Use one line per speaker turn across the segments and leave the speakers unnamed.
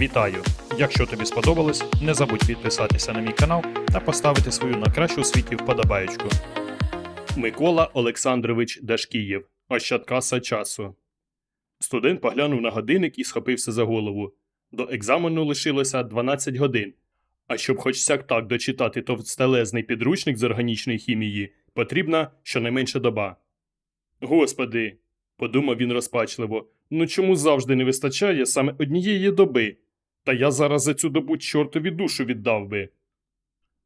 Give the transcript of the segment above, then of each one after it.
Вітаю! Якщо тобі сподобалось, не забудь підписатися на мій канал та поставити свою на кращу світі вподобаєчку. Микола Олександрович Дашкієв. Ощадкаса часу. Студент поглянув на годинник і схопився за голову. До екзамену лишилося 12 годин. А щоб хоч сяк так дочитати товстелезний підручник з органічної хімії, потрібна щонайменше доба. Господи, подумав він розпачливо, ну чому завжди не вистачає саме однієї доби? Та я зараз за цю добу чортові душу віддав би.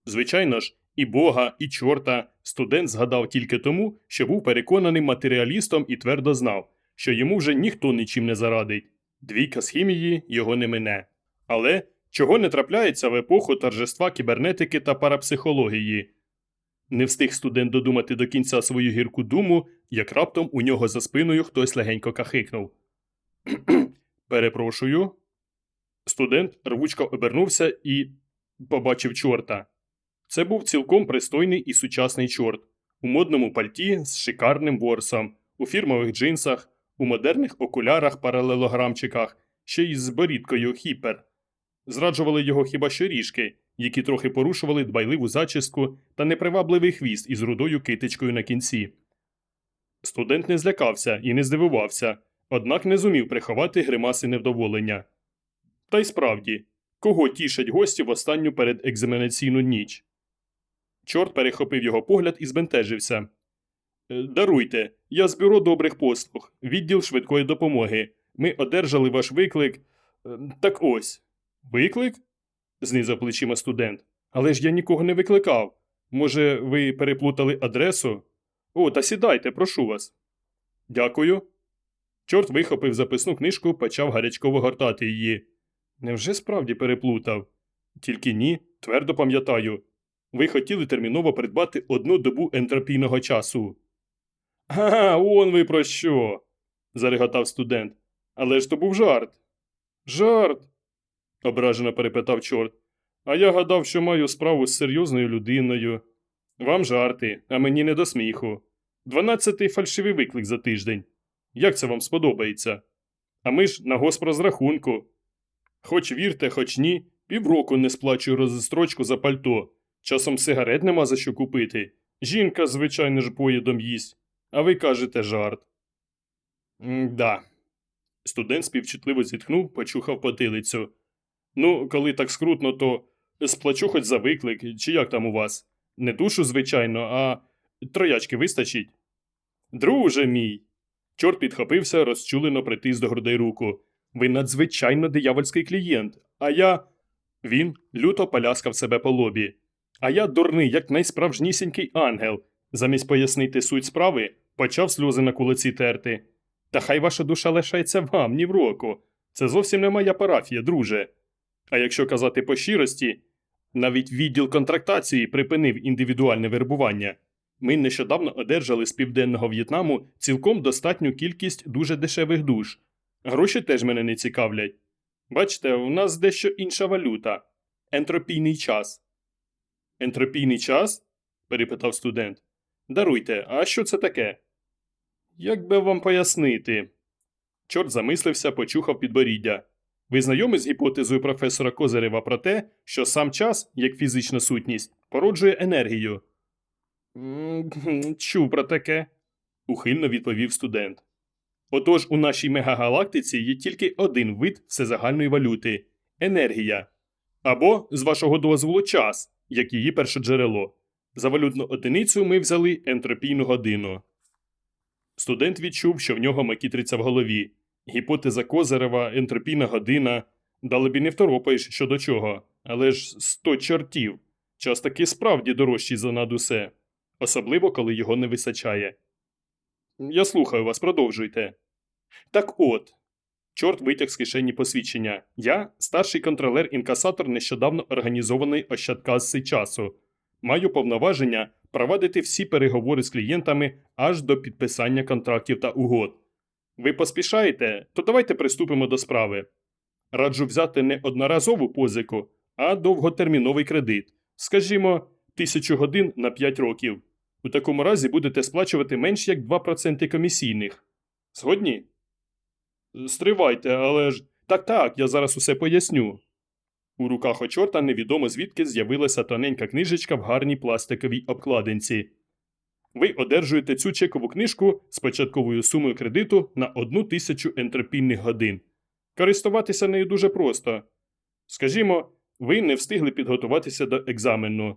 Звичайно ж, і Бога, і чорта студент згадав тільки тому, що був переконаним матеріалістом і твердо знав, що йому вже ніхто нічим не зарадить. Двійка з хімії його не мине. Але чого не трапляється в епоху торжества кібернетики та парапсихології? Не встиг студент додумати до кінця свою гірку думу, як раптом у нього за спиною хтось легенько кахикнув. Перепрошую. Студент рвучко обернувся і побачив чорта. Це був цілком пристойний і сучасний чорт у модному пальті з шикарним ворсом, у фірмових джинсах, у модерних окулярах паралелограмчиках, ще й з борідкою хіпер. Зраджували його хіба що ріжки, які трохи порушували дбайливу зачіску та непривабливий хвіст із рудою китичкою на кінці. Студент не злякався і не здивувався, однак не зумів приховати гримаси невдоволення. Та й справді, кого тішать гості в останню передекзаменаційну ніч? Чорт перехопив його погляд і збентежився. «Е, Даруйте, я з бюро добрих послуг, відділ швидкої допомоги. Ми одержали ваш виклик. Е, Так ось. Виклик? знизав плечима студент. Але ж я нікого не викликав. Може, ви переплутали адресу? О, та сідайте, прошу вас. Дякую. Чорт вихопив записну книжку, почав гарячково гортати її. Невже справді переплутав? Тільки ні, твердо пам'ятаю. Ви хотіли терміново придбати одну добу ентропійного часу. Ага, он ви про що? зареготав студент. Але ж то був жарт. Жарт. ображено перепитав чорт. А я гадав, що маю справу з серйозною людиною. Вам жарти, а мені не до сміху. Дванадцятий фальшивий виклик за тиждень. Як це вам сподобається? А ми ж на госпрозрахунку. Хоч вірте, хоч ні, півроку не сплачую розстрочку за пальто. Часом сигарет нема за що купити. Жінка, звичайно ж, поїдом їсть. А ви кажете жарт. Да. Студент співчутливо зітхнув, почухав потилицю. Ну, коли так скрутно, то сплачу хоч за виклик, чи як там у вас? Не душу, звичайно, а троячки вистачить. Друже мій. Чорт підхопився, розчулено притис до грудей руку. Ви надзвичайно диявольський клієнт, а я. Він люто поляскав себе по лобі. А я дурний, як найсправжнісінький ангел. Замість пояснити суть справи, почав сльози на кулаці терти. Та хай ваша душа лишається вам, ні в року. Це зовсім не моя парафія, друже. А якщо казати по щирості, навіть відділ контрактації припинив індивідуальне вербування. Ми нещодавно одержали з південного В'єтнаму цілком достатню кількість дуже дешевих душ. Гроші теж мене не цікавлять. Бачите, у нас дещо інша валюта ентропійний час. Ентропійний час? перепитав студент. Даруйте, а що це таке? Як би вам пояснити? Чорт замислився, почухав підборіддя. Ви знайомі з гіпотезою професора Козирева про те, що сам час, як фізична сутність, породжує енергію? Чув про таке, ухильно відповів студент. Отож, у нашій мегагалактиці є тільки один вид всезагальної валюти енергія. Або, з вашого дозволу, час, як її першоджерело. За валютну одиницю ми взяли ентропійну годину. Студент відчув, що в нього макітриться в голові. Гіпотеза Козирева, ентропійна година. Далебі не второпаєш що до чого. Але ж сто чортів. Час таки справді дорожчий за над усе. Особливо, коли його не висачає. Я слухаю вас, продовжуйте. Так от. Чорт витяг з кишені посвідчення. Я старший контролер-інкасатор нещодавно організованої ощадкаси часу. Маю повноваження провадити всі переговори з клієнтами аж до підписання контрактів та угод. Ви поспішаєте, то давайте приступимо до справи. Раджу взяти не одноразову позику, а довготерміновий кредит. Скажімо, тисячу годин на 5 років. У такому разі будете сплачувати менш як 2% комісійних. Згодні? Стривайте, але ж Так так, я зараз усе поясню. У руках у чорта невідомо звідки з'явилася тоненька книжечка в гарній пластиковій обкладинці. Ви одержуєте цю чекову книжку з початковою сумою кредиту на одну тисячу ентропійних годин. Користуватися нею дуже просто. Скажімо, ви не встигли підготуватися до екзамену.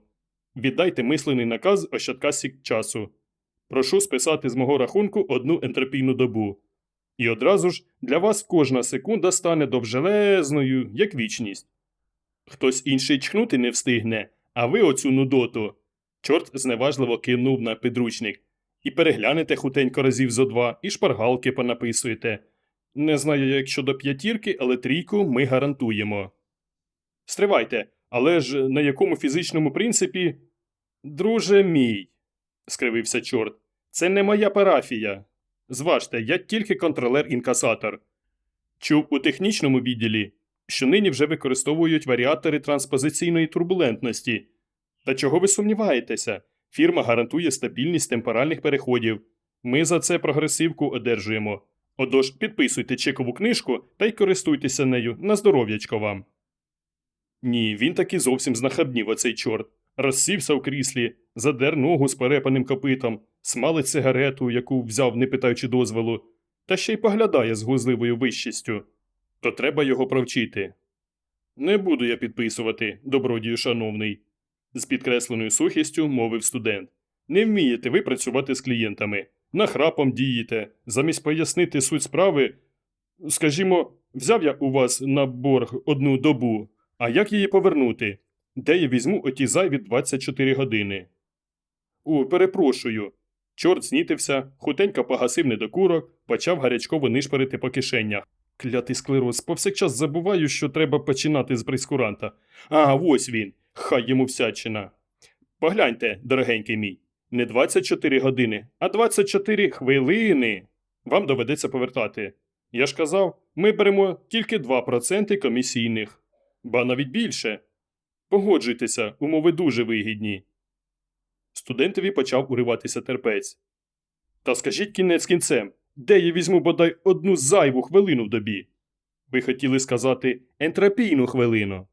Віддайте мислений наказ Ощадкасі часу. Прошу списати з мого рахунку одну ентропійну добу. І одразу ж для вас кожна секунда стане довжелезною, як вічність. Хтось інший чхнути не встигне, а ви оцю нудоту. Чорт зневажливо кинув на підручник. І переглянете хутенько разів зо два, і шпаргалки понаписуєте. Не знаю, як щодо п'ятірки, але трійку ми гарантуємо. Стривайте, але ж на якому фізичному принципі. Друже мій, скривився чорт, це не моя парафія. Зважте, я тільки контролер-інкасатор. Чув у технічному відділі, що нині вже використовують варіатори транспозиційної турбулентності. Та чого ви сумніваєтеся? Фірма гарантує стабільність темпоральних переходів. Ми за це прогресивку одержуємо. Отож, підписуйте чекову книжку та й користуйтеся нею на здоров'ячко вам. Ні, він таки зовсім знахабнів оцей чорт. Розсівся в кріслі, задер ногу з перепаним копитом, смалить сигарету, яку взяв, не питаючи дозволу, та ще й поглядає з глузливою вищістю. То треба його провчити. Не буду я підписувати, добродію шановний, з підкресленою сухістю мовив студент. Не вмієте ви працювати з клієнтами, нахрапом дієте, замість пояснити суть справи. Скажімо, взяв я у вас на борг одну добу, а як її повернути? Де я візьму оті зайві 24 години? О, перепрошую. Чорт знітився, хутенько погасив недокурок, почав гарячково нишпорити по кишенях. Клятий склероз, повсякчас забуваю, що треба починати з прескуранта. А, ось він. Хай йому всячина. Погляньте, дорогенький мій, не 24 години, а 24 хвилини. Вам доведеться повертати. Я ж казав, ми беремо тільки 2% комісійних, ба навіть більше. Погоджуйтеся, умови дуже вигідні. Студентові почав уриватися терпець. Та скажіть кінець кінцем, де я візьму бодай одну зайву хвилину в добі? Ви хотіли сказати ентропійну хвилину.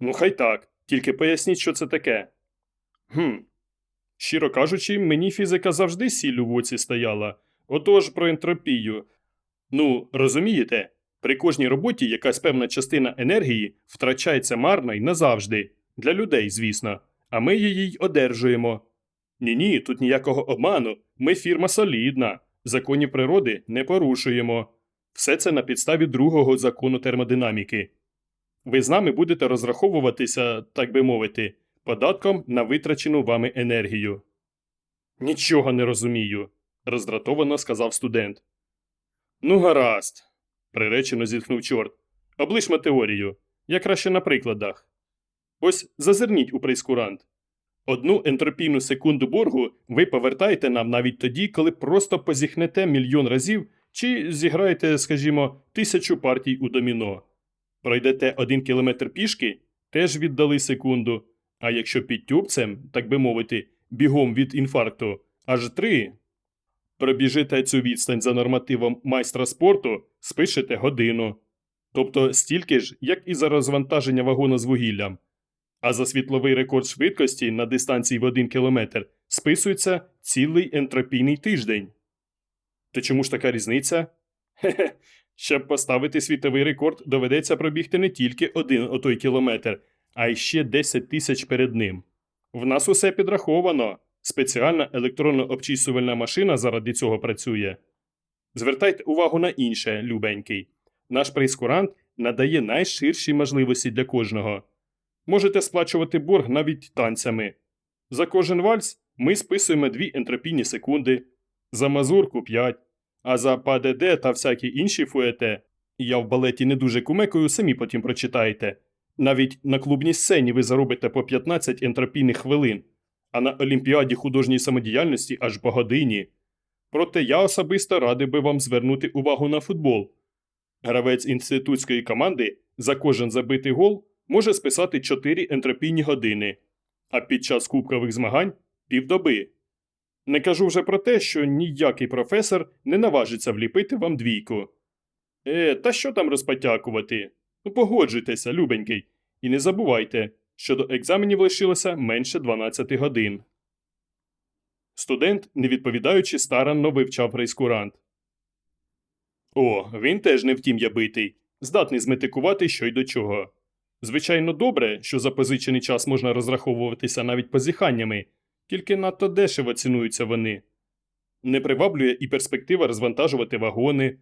Ну, хай так, тільки поясніть, що це таке. Хм. Щиро кажучи, мені фізика завжди сіллю в оці стояла. Отож про ентропію. Ну, розумієте, при кожній роботі якась певна частина енергії втрачається марно й назавжди. Для людей, звісно, а ми її й одержуємо. Ні ні, тут ніякого обману. Ми фірма солідна, законів природи не порушуємо. Все це на підставі другого закону термодинаміки. Ви з нами будете розраховуватися, так би мовити, податком на витрачену вами енергію. Нічого не розумію, роздратовано сказав студент. Ну, гаразд, приречено зітхнув чорт. Облишмо теорію. Я краще на прикладах. Ось зазирніть у прейскурант. Одну ентропійну секунду боргу ви повертаєте нам навіть тоді, коли просто позіхнете мільйон разів чи зіграєте, скажімо, тисячу партій у доміно. Пройдете один кілометр пішки, теж віддали секунду. А якщо під тюбцем, так би мовити, бігом від інфаркту, аж три. Пробіжите цю відстань за нормативом майстра спорту, спишете годину. Тобто стільки ж, як і за розвантаження вагона з вугіллям. А за світловий рекорд швидкості на дистанції в 1 кілометр списується цілий ентропійний тиждень. То чому ж така різниця? Хе-хе, щоб поставити світовий рекорд, доведеться пробігти не тільки один отой кілометр, а й ще 10 тисяч перед ним. В нас усе підраховано. Спеціальна електронно обчислювальна машина заради цього працює. Звертайте увагу на інше, любенький. Наш прейскурант надає найширші можливості для кожного. Можете сплачувати борг навіть танцями. За кожен вальс ми списуємо 2 ентропійні секунди, за мазурку 5, а за ПДД та всякі інші фуете, я в балеті не дуже кумекою, самі потім прочитаєте. Навіть на клубній сцені ви заробите по 15 ентропійних хвилин, а на Олімпіаді художньої самодіяльності аж по годині. Проте я особисто радий би вам звернути увагу на футбол. Гравець інститутської команди за кожен забитий гол може списати 4 ентропійні години, а під час кубкових змагань півдоби. Не кажу вже про те, що ніякий професор не наважиться вліпити вам двійку. Е, та що там розпотякувати? Ну, погоджуйтеся, любенький, і не забувайте, що до екзаменів лишилося менше 12 годин. Студент, не відповідаючи, старанно вивчав прейскурант. О, він теж не втім я битий, здатний зметикувати що й до чого. Звичайно, добре, що за позичений час можна розраховуватися навіть позіханнями, тільки надто дешево цінуються вони. Не приваблює і перспектива розвантажувати вагони.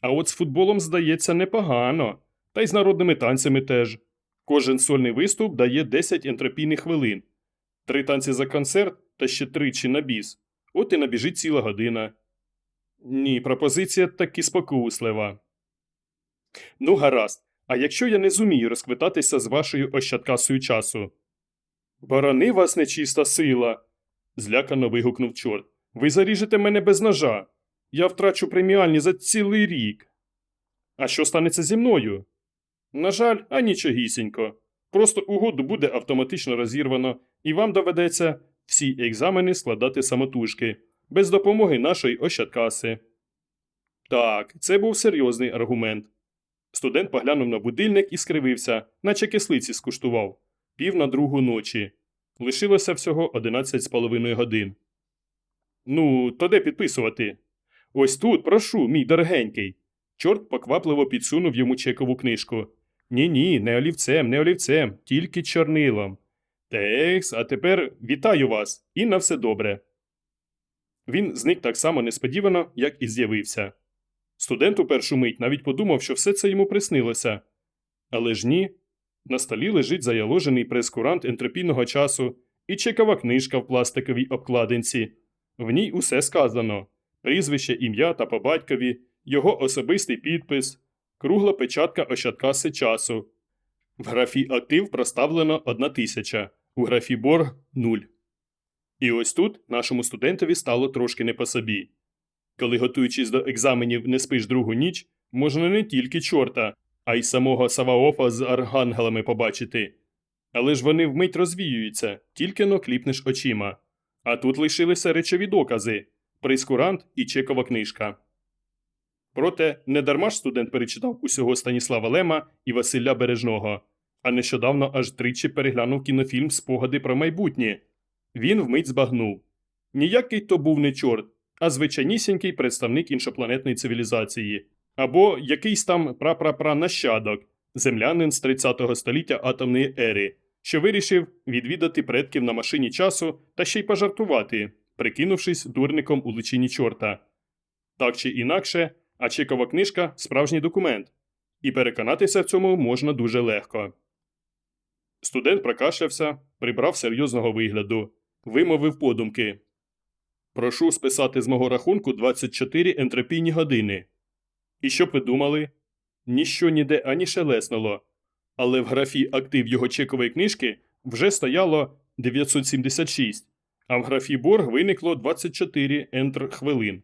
А от з футболом, здається, непогано, та й з народними танцями теж. Кожен сольний виступ дає 10 ентропійних хвилин, три танці за концерт та ще тричі на біс. От і набіжить ціла година. Ні, пропозиція таки спокуслива. Ну, гаразд. А якщо я не зумію розквитатися з вашою ощадкасою часу? Борони вас нечиста сила. злякано вигукнув чорт. Ви заріжете мене без ножа. Я втрачу преміальні за цілий рік. А що станеться зі мною? На жаль, а нічогісінько. Просто угоду буде автоматично розірвано, і вам доведеться всі екзамени складати самотужки, без допомоги нашої ощадкаси. Так, це був серйозний аргумент. Студент поглянув на будильник і скривився, наче кислиці скуштував. Пів на другу ночі. Лишилося всього 11 з половиною годин. Ну, то де підписувати? Ось тут, прошу, мій дорогенький. Чорт поквапливо підсунув йому чекову книжку. Ні ні, не олівцем, не олівцем, тільки чорнилом. Текс, а тепер вітаю вас і на все добре. Він зник так само несподівано, як і з'явився. Студент у першу мить навіть подумав, що все це йому приснилося. Але ж ні. На столі лежить заяложений прескурант ентропійного часу і чекова книжка в пластиковій обкладинці. В ній усе сказано: прізвище, ім'я та по батькові, його особистий підпис, кругла печатка ощадкаси часу. В графі актив проставлено 1 тисяча, у графі борг 0. І ось тут нашому студентові стало трошки не по собі. Коли, готуючись до екзаменів, не спиш другу ніч, можна не тільки чорта, а й самого Саваофа з архангелами побачити. Але ж вони вмить розвіюються, тільки но кліпнеш очима. А тут лишилися речові докази прейскурант і чекова книжка. Проте недарма ж студент перечитав усього Станіслава Лема і Василя Бережного, а нещодавно аж тричі переглянув кінофільм Спогади про майбутнє. Він вмить збагнув. Ніякий то був не чорт, а звичайнісінький представник іншопланетної цивілізації, або якийсь там прапрапра нащадок, землянин з 30-го століття атомної ери, що вирішив відвідати предків на машині часу та ще й пожартувати, прикинувшись дурником у личині чорта. Так чи інакше, а чекова книжка справжній документ, і переконатися в цьому можна дуже легко. Студент прокашлявся, прибрав серйозного вигляду, вимовив подумки. Прошу списати з мого рахунку 24 ентропійні години. І що б ви думали? Ніщо ніде ані шелеснуло, але в графі актив його чекової книжки вже стояло 976, а в графі борг виникло 24 ентр хвилин.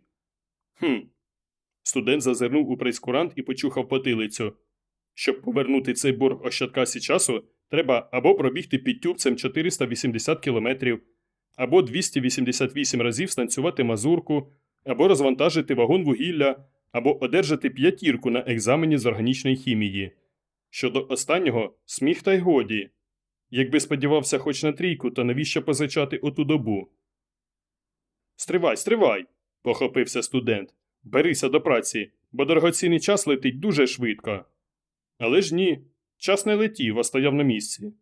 Хм. Студент зазирнув у прейскурант і почухав потилицю. Щоб повернути цей борг ощадкасі часу, треба або пробігти під тюбцем 480 кілометрів, або 288 разів станцювати мазурку, або розвантажити вагон вугілля, або одержати п'ятірку на екзамені з органічної хімії. Щодо останнього, сміх та й годі. Якби сподівався хоч на трійку, то навіщо позичати оту добу? Стривай, стривай, похопився студент. Берися до праці, бо дорогоцінний час летить дуже швидко. Але ж ні, час не летів, а стояв на місці.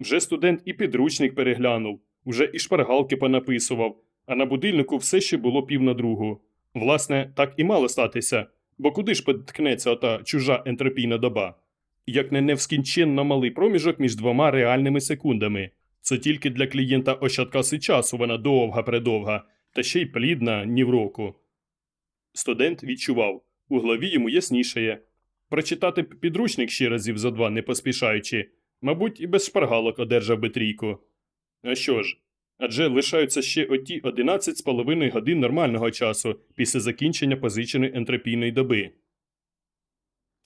Вже студент і підручник переглянув, вже і шпаргалки понаписував, а на будильнику все ще було пів на другу. Власне, так і мало статися, бо куди ж поткнеться ота чужа ентропійна доба? Як не невскінченно малий проміжок між двома реальними секундами. Це тільки для клієнта ощадкаси часу вона довга предовга, та ще й плідна ні в року. Студент відчував, у голові йому яснішає. Прочитати підручник ще разів за два, не поспішаючи, мабуть, і без шпаргалок одержав би трійку. А що ж? Адже лишаються ще оті 11 з годин нормального часу після закінчення позиченої ентропійної доби.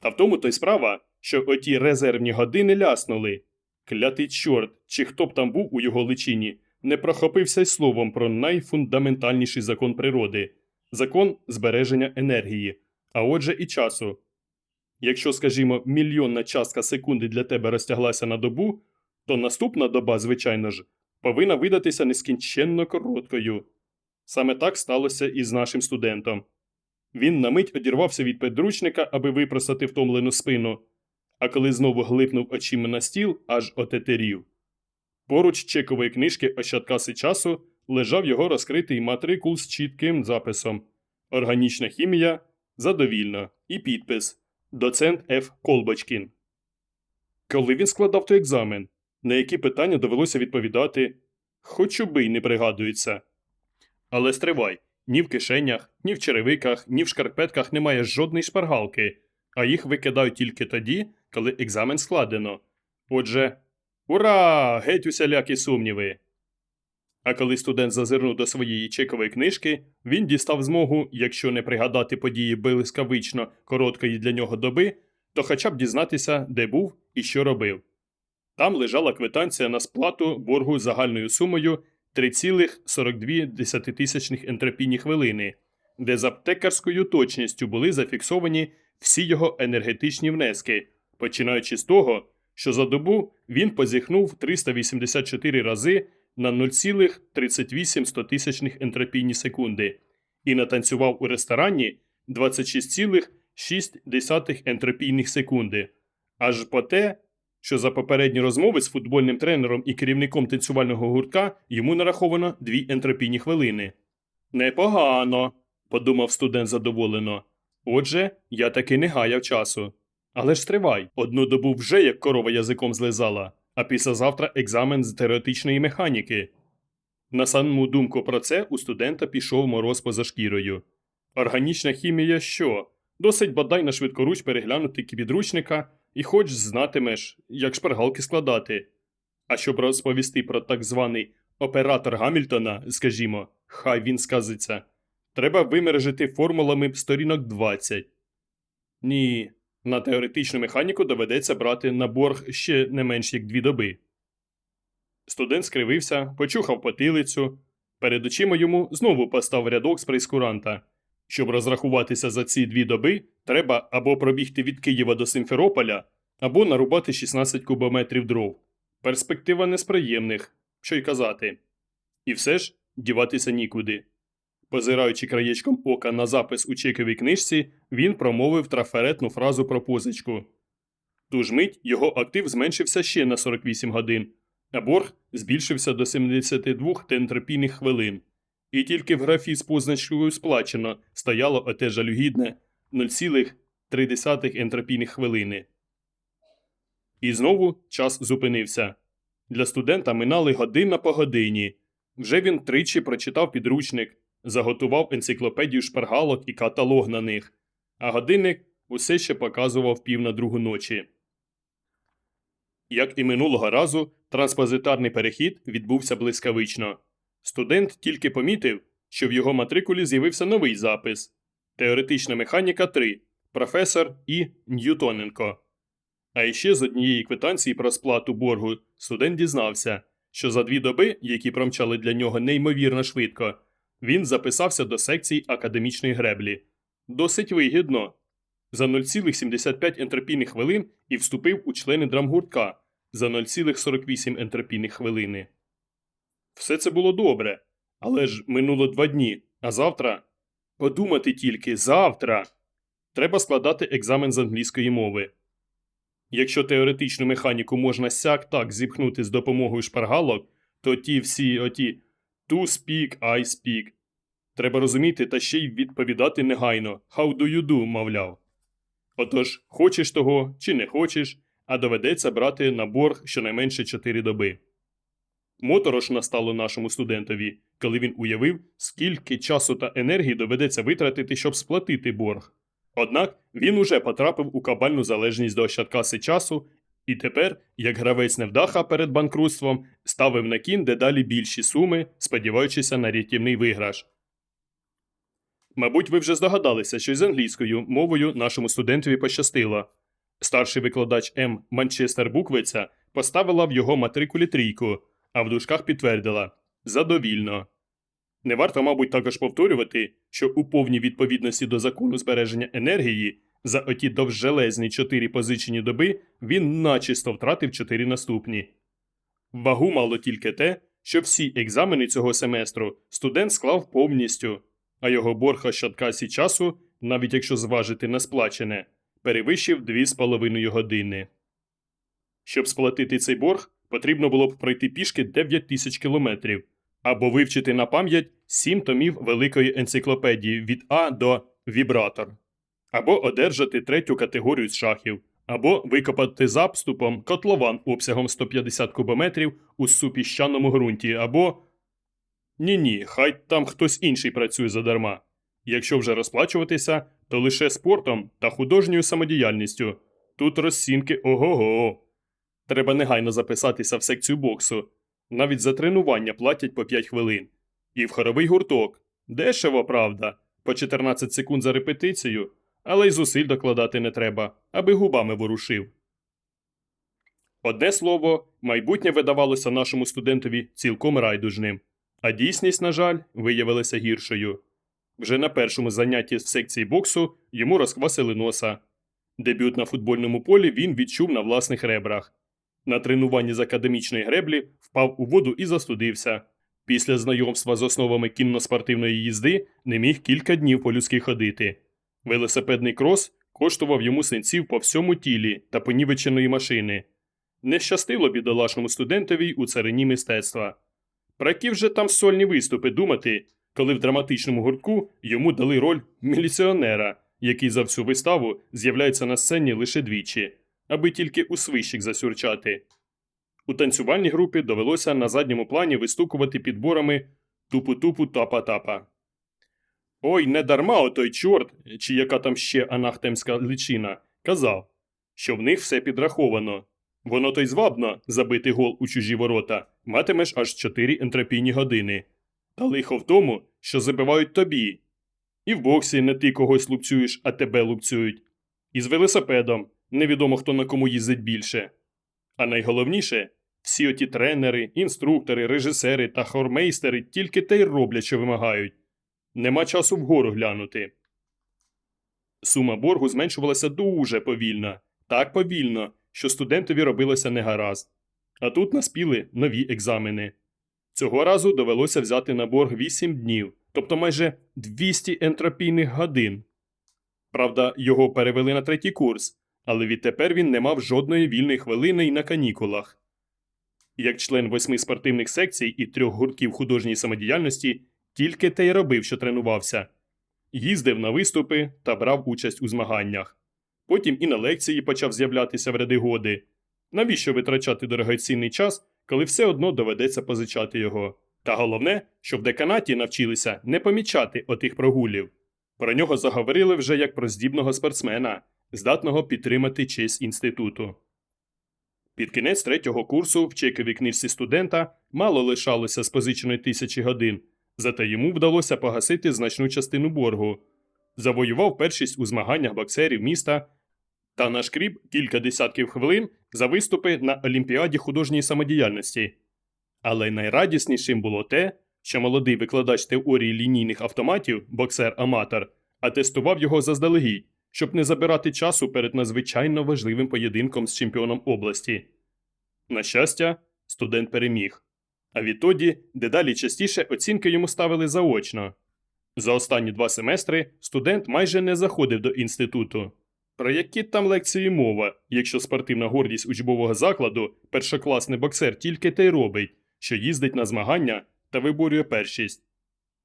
Та в тому то й справа, що оті резервні години ляснули. Клятий чорт, чи хто б там був у його личині, не прохопився й словом про найфундаментальніший закон природи закон збереження енергії, а отже і часу. Якщо, скажімо, мільйонна частка секунди для тебе розтяглася на добу, то наступна доба, звичайно ж, повинна видатися нескінченно короткою. Саме так сталося і з нашим студентом. Він на мить одірвався від підручника, аби випростати втомлену спину, а коли знову глипнув очима на стіл, аж отетерів. Поруч чекової книжки «Ощадкаси часу лежав його розкритий матрикул з чітким записом Органічна хімія задовільно і підпис Доцент Ф. Колбочкін. Коли він складав той екзамен, на які питання довелося відповідати, хоч убий не пригадується. Але стривай, ні в кишенях, ні в черевиках, ні в шкарпетках немає жодної шпаргалки, а їх викидають тільки тоді, коли екзамен складено. Отже, ура! Геть усілякі сумніви! А коли студент зазирнув до своєї чекової книжки, він дістав змогу, якщо не пригадати події блискавично короткої для нього доби, то хоча б дізнатися, де був і що робив. Там лежала квитанція на сплату боргу загальною сумою 3,42 ентропійні хвилини, де з аптекарською точністю були зафіксовані всі його енергетичні внески, починаючи з того, що за добу він позіхнув 384 рази на 0,38 ентропійні секунди і натанцював у ресторані 26,6 ентропійних секунди. Аж по те, що за попередні розмови з футбольним тренером і керівником танцювального гуртка йому нараховано 2 ентропійні хвилини. Непогано, подумав студент задоволено. Отже, я таки не гаяв часу. Але ж стривай, одну добу вже як корова язиком злизала, а післязавтра екзамен з теоретичної механіки. На саму думку про це у студента пішов мороз поза шкірою. Органічна хімія що? Досить бодай на швидкоруч переглянути підручника і хоч знатимеш, як шпаргалки складати. А щоб розповісти про так званий оператор Гамільтона, скажімо, хай він сказиться, треба вимержити формулами сторінок 20. Ні, на теоретичну механіку доведеться брати на борг ще не менш як дві доби. Студент скривився, почухав потилицю. Перед очима йому знову постав рядок з прейскуранта. Щоб розрахуватися за ці дві доби, треба або пробігти від Києва до Симферополя, або нарубати 16 кубометрів дров. Перспектива не з приємних, що й казати. І все ж діватися нікуди. Позираючи краєчком ока на запис у чековій книжці, він промовив трафаретну фразу про позичку. Ту ж мить його актив зменшився ще на 48 годин, а борг збільшився до 72 тентропійних хвилин. І тільки в графі з позначкою сплачено стояло оте жалюгідне 0,3 ентропійних хвилини. І знову час зупинився. Для студента минали година по годині. Вже він тричі прочитав підручник, заготував енциклопедію шпаргалок і каталог на них, а годинник усе ще показував пів на другу ночі. Як і минулого разу, транспозитарний перехід відбувся блискавично. Студент тільки помітив, що в його матрикулі з'явився новий запис Теоретична механіка 3. Професор І. Ньютоненко. А іще з однієї квитанції про сплату боргу студент дізнався, що за дві доби, які промчали для нього неймовірно швидко, він записався до секції академічної греблі. Досить вигідно. За 0,75 ентропійних хвилин і вступив у члени драмгуртка за 0,48 ентропійних хвилини. Все це було добре, але ж минуло два дні, а завтра. Подумати тільки завтра. Треба складати екзамен з англійської мови. Якщо теоретичну механіку можна сяк так зіпхнути з допомогою шпаргалок, то ті всі оті to speak, I speak. Треба розуміти та ще й відповідати негайно How do you do, мовляв. Отож, хочеш того чи не хочеш, а доведеться брати на борг щонайменше 4 доби. Моторошно стало нашому студентові, коли він уявив, скільки часу та енергії доведеться витратити, щоб сплатити борг. Однак він уже потрапив у кабальну залежність до ощадкаси часу і тепер, як гравець невдаха перед банкрутством, ставив на кін дедалі більші суми, сподіваючися на рятівний виграш. Мабуть, ви вже здогадалися, що з англійською мовою нашому студентові пощастило. Старший викладач М. Манчестер Буквиця поставила в його матрикулі трійку, а в дужках підтвердила задовільно. Не варто, мабуть, також повторювати, що у повній відповідності до закону збереження енергії За оті довжелезні чотири позичені доби він начисто втратив чотири наступні. Вагу мало тільки те, що всі екзамени цього семестру студент склав повністю, а його борг Ощадкасі часу, навіть якщо зважити на сплачене, перевищив 2,5 години. Щоб сплатити цей борг, потрібно було б пройти пішки 9 тисяч кілометрів або вивчити на пам'ять 7 томів великої енциклопедії від А до Вібратор, або одержати третю категорію з шахів, або викопати запступом котлован обсягом 150 кубометрів у супіщаному ґрунті, або. Ні-ні, хай там хтось інший працює задарма. Якщо вже розплачуватися, то лише спортом та художньою самодіяльністю. Тут розцінки ого-го. Треба негайно записатися в секцію боксу. Навіть за тренування платять по 5 хвилин. І в хоровий гурток. Дешево, правда, по 14 секунд за репетицію, але й зусиль докладати не треба, аби губами ворушив. Одне слово, майбутнє видавалося нашому студентові цілком райдужним, а дійсність, на жаль, виявилася гіршою. Вже на першому занятті в секції боксу йому розквасили носа. Дебют на футбольному полі він відчув на власних ребрах. На тренуванні з академічної греблі впав у воду і застудився. Після знайомства з основами кінно-спортивної їзди не міг кілька днів по-людськи ходити. Велосипедний крос коштував йому синців по всьому тілі та понівеченої машини. Не щастило бідолашному студентові у царині мистецтва. Про які вже там сольні виступи думати, коли в драматичному гуртку йому дали роль міліціонера, який за всю виставу з'являється на сцені лише двічі, аби тільки у свищик засюрчати. У танцювальній групі довелося на задньому плані вистукувати підборами тупу-тупу тапа-тапа. Ой, не дарма отой чорт, чи яка там ще анахтемська личина, казав, що в них все підраховано. Воно то й звабно забити гол у чужі ворота, матимеш аж 4 ентропійні години. Та лихо в тому, що забивають тобі. І в боксі не ти когось лупцюєш, а тебе лупцюють. І з велосипедом невідомо хто на кому їздить більше. А найголовніше, всі оті тренери, інструктори, режисери та хормейстери тільки те й роблять, що вимагають. Нема часу вгору глянути. Сума боргу зменшувалася дуже повільно, так повільно, що студентові робилося негаразд. А тут наспіли нові екзамени. Цього разу довелося взяти на борг 8 днів, тобто майже 200 ентропійних годин. Правда, його перевели на третій курс, але відтепер він не мав жодної вільної хвилини й на канікулах. Як член восьми спортивних секцій і трьох гуртків художньої самодіяльності, тільки те й робив, що тренувався. Їздив на виступи та брав участь у змаганнях. Потім і на лекції почав з'являтися в ряди годи. Навіщо витрачати дорогоцінний час, коли все одно доведеться позичати його? Та головне, що в деканаті навчилися не помічати отих прогулів. Про нього заговорили вже як про здібного спортсмена, здатного підтримати честь інституту. Під кінець третього курсу в чековій книжці студента мало лишалося з позиченої тисячі годин, зате йому вдалося погасити значну частину боргу. Завоював першість у змаганнях боксерів міста та нашкріб кілька десятків хвилин за виступи на Олімпіаді художньої самодіяльності. Але найрадіснішим було те, що молодий викладач теорії лінійних автоматів, боксер-аматор, атестував його заздалегідь, щоб не забирати часу перед надзвичайно важливим поєдинком з чемпіоном області. На щастя, студент переміг. А відтоді дедалі частіше оцінки йому ставили заочно. За останні два семестри студент майже не заходив до інституту. Про які там лекції мова, якщо спортивна гордість учбового закладу, першокласний боксер тільки те й робить, що їздить на змагання та виборює першість.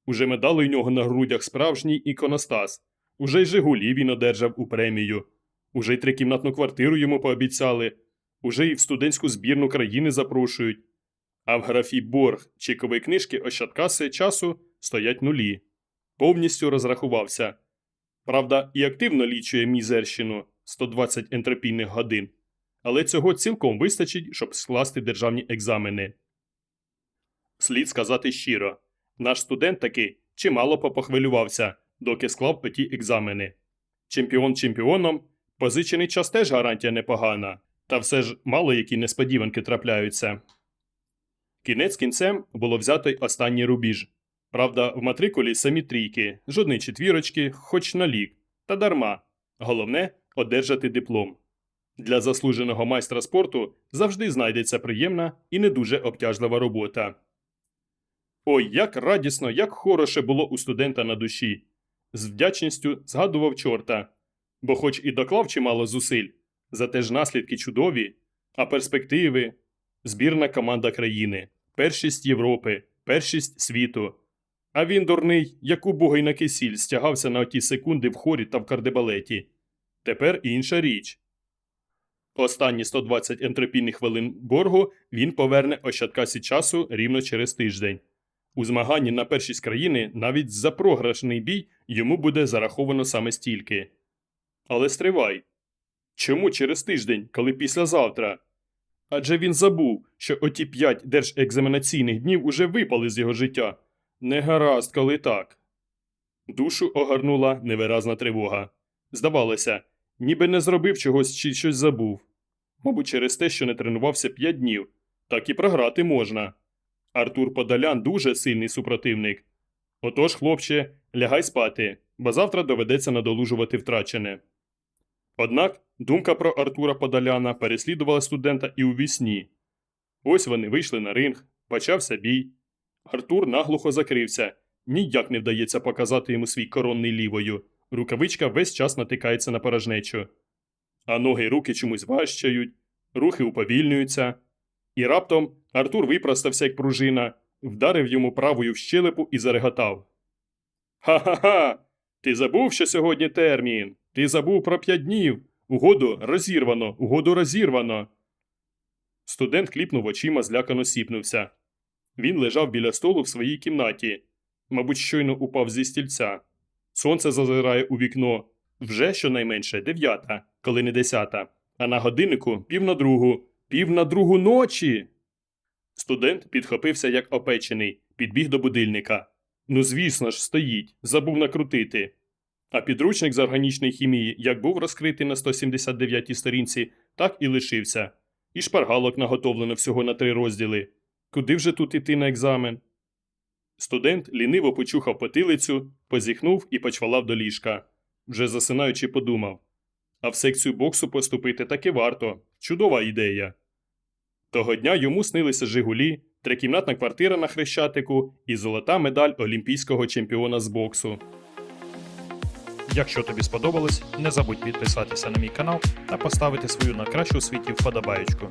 Уже медали у нього на грудях справжній іконостас, уже й Жигулі він одержав у премію, уже й трикімнатну квартиру йому пообіцяли, уже й в студентську збірну країни запрошують. А в графі борг чекової книжки Ощадкаси часу стоять нулі. Повністю розрахувався. Правда, і активно лічує мізерщину 120 ентропійних годин, але цього цілком вистачить, щоб скласти державні екзамени. Слід сказати щиро, наш студент таки чимало попохвилювався, доки склав оті екзамени. Чемпіон чемпіоном, позичений час теж гарантія непогана, та все ж мало які несподіванки трапляються. Кінець кінцем було взято й останній рубіж. Правда, в матрикулі самі трійки, жодної четвірочки, хоч на лік. Та дарма. Головне одержати диплом. Для заслуженого майстра спорту завжди знайдеться приємна і не дуже обтяжлива робота. Ой, як радісно, як хороше було у студента на душі. З вдячністю згадував чорта, бо хоч і доклав чимало зусиль, зате ж наслідки чудові, а перспективи збірна команда країни, першість Європи, першість світу. А він, дурний, як убогий на кисіль, стягався на оті секунди в хорі та в кардебалеті. Тепер інша річ. Останні 120 ентропійних хвилин боргу він поверне Ощадкасі часу рівно через тиждень. У змаганні на першість країни навіть за програшний бій йому буде зараховано саме стільки. Але стривай. Чому через тиждень, коли післязавтра? Адже він забув, що оті п'ять держекзаменаційних днів уже випали з його життя. Не гаразд, коли так. Душу огорнула невиразна тривога. Здавалося, ніби не зробив чогось чи щось забув. Мабуть, через те, що не тренувався п'ять днів, так і програти можна. Артур Подолян дуже сильний супротивник. Отож, хлопче, лягай спати, бо завтра доведеться надолужувати втрачене. Однак думка про Артура Подоляна переслідувала студента і у вісні. Ось вони вийшли на ринг, почався бій. Артур наглухо закрився, ніяк не вдається показати йому свій коронний лівою. Рукавичка весь час натикається на порожнечу. А ноги й руки чомусь важчають, рухи уповільнюються. І раптом Артур випростався, як пружина, вдарив йому правою в щелепу і зареготав. Ха-ха-ха! Ти забув, що сьогодні термін? Ти забув про п'ять днів. Угоду розірвано, угоду розірвано. Студент кліпнув очима, злякано сіпнувся. Він лежав біля столу в своїй кімнаті. Мабуть, щойно упав зі стільця. Сонце зазирає у вікно. Вже щонайменше дев'ята, коли не десята, а на годиннику пів на другу, пів на другу ночі. Студент підхопився як опечений, підбіг до будильника. Ну, звісно ж, стоїть, забув накрутити. А підручник з органічної хімії як був розкритий на 179-й сторінці, так і лишився. І шпаргалок наготовлено всього на три розділи. Куди вже тут іти на екзамен? Студент ліниво почухав потилицю, позіхнув і почвалав до ліжка. Вже засинаючи, подумав. А в секцію боксу поступити таки варто. Чудова ідея. Того дня йому снилися Жигулі, трикімнатна квартира на Хрещатику і золота медаль олімпійського чемпіона з боксу.
Якщо тобі сподобалось, не забудь підписатися на мій канал та поставити свою на кращу світі вподобаєчку.